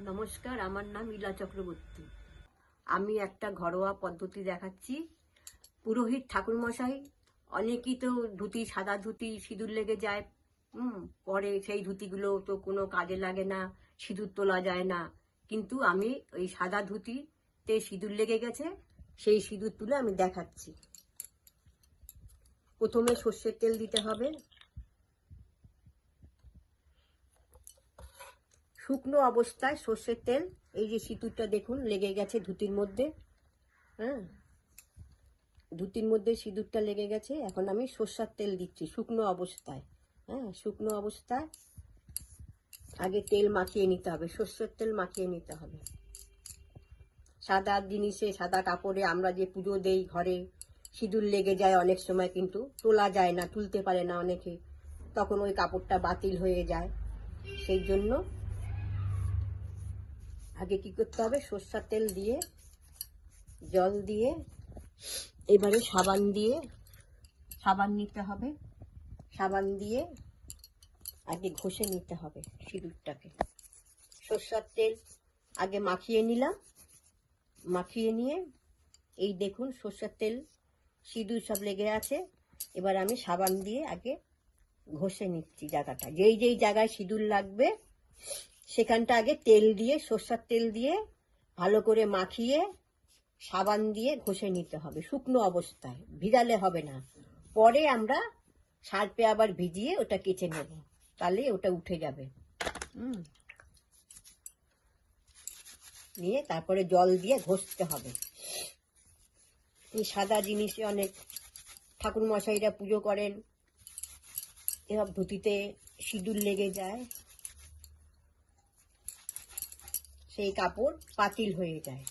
নমস্কার, আমার নাম ইলা চক্রবর্তী। আমি একটা ঘরোয়া পদ্ধতি দেখাচ্ছি। পুরোহিত ঠাকুরমশাই, অনেকই তো ধুতি, সাদা ধুতি, সিঁদুর লেগে যায়। হুম, পরে সেই ধুতিগুলো তো কোনো কাজে লাগে না, সিঁদুর তোলা যায় না। কিন্তু আমি ওই সাদা ধুতিতে সিঁদুর লেগে গেছে, সেই সিঁদুর তুলে আমি দেখাচ্ছি। প্রথমে সর্ষের তেল দিতে হবে। শুকনো অবস্থায় সর্ষের তেল, এই যে সিঁদুরটা দেখুন, লেগে গেছে ধুতির মধ্যে। হ্যাঁ? ধুতির মধ্যে সিঁদুরটা লেগে গেছে। এখন আমি সর্ষার তেল দিচ্ছি, শুকনো অবস্থায়। হ্যাঁ শুকনো অবস্থায়। আগে তেল মাখিয়ে নিতে হবে, সর্ষের তেল মাখিয়ে নিতে হবে। সাদা জিনিসে, সাদা কাপড়ে আমরা যে পুজো দেই ঘরে, সিঁদুর লেগে যায় অনেক সময় কিন্তু, তোলা যায় না, তুলতে পারে না অনেকে। তখন ওই কাপড়টা বাতিল হয়ে যায়। সেই জন্য আগে কি করতে হবে? সর্ষার তেল দিয়ে, জল দিয়ে, এবারে সাবান দিয়ে, সাবান নিতে হবে। সাবান দিয়ে আগে ঘষে নিতে হবে সিঁদুরটাকে। সর্ষার তেল আগে মাখিয়ে নিলাম। মাখিয়ে নিয়ে এই দেখুন সর্ষের তেল, সিঁদুর সব লেগে আছে। এবার আমি সাবান দিয়ে আগে ঘষে নিচ্ছি জায়গাটা। যেই যেই জায়গায় সিঁদুর লাগবে সেখানটা আগে তেল দিয়ে, সর্ষার তেল দিয়ে, ভালো করে মাখিয়ে, সাবান দিয়ে ঘষে নিতে হবে, শুকনো অবস্থায়। ভিজালে হবে না। পরে আমরা সার্পে আবার ভিজিয়ে ওটা কেচে নেব। তাহলে ওটা উঠে যাবে। নিয়ে তারপরে জল দিয়ে ঘষতে হবে। এই সাদা জিনিসে অনেক ঠাকুর মশাইরা পুজো করেন। এসব ধুতিতে সিঁদুর লেগে যায়। সেই কাপড় পাতিল হয়ে যায়।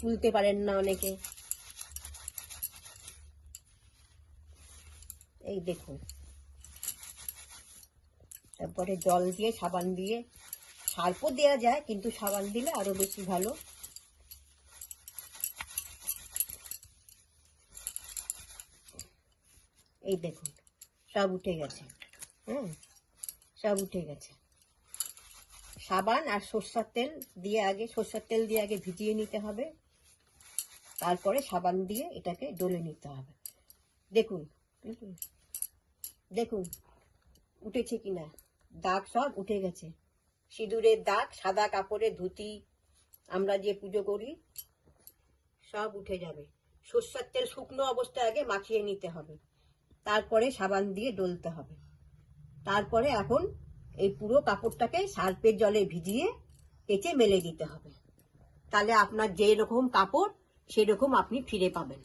তুলতে পারেন না অনেকে। এই দেখুন। তারপরে জল দিয়ে, সাবান দিয়ে সার্পও দেওয়া যায়, কিন্তু সাবান দিলে আরও বেশি ভালো। এই দেখুন, সব উঠে গেছে। হ্যাঁ সব উঠে গেছে। সাবান আর সর্ষার তেল দিয়ে আগে সর্ষার তেল দিয়ে আগে ভিজিয়ে নিতে হবে। তারপরে সাবান দিয়ে এটাকে ডলে নিতে হবে। দেখুন দেখুন, উঠেছে কিনা? দাগ সব উঠে গেছে। সিঁদুরের দাগ, সাদা কাপড়ের ধুতি, আমরা যে পুজো করি, সব উঠে যাবে। সর্ষার তেল শুকনো অবস্থায় আগে মাখিয়ে নিতে হবে। তারপরে সাবান দিয়ে ডলতে হবে। তারপরে এখন এই পুরো কাপড়টাকে সার্পের জলে ভিজিয়ে কেচে মেলে দিতে হবে। তাহলে আপনার যে রকম কাপড়, সেরকম আপনি ফিরে পাবেন।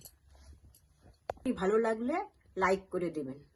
ভালো লাগলে লাইক করে দেবেন।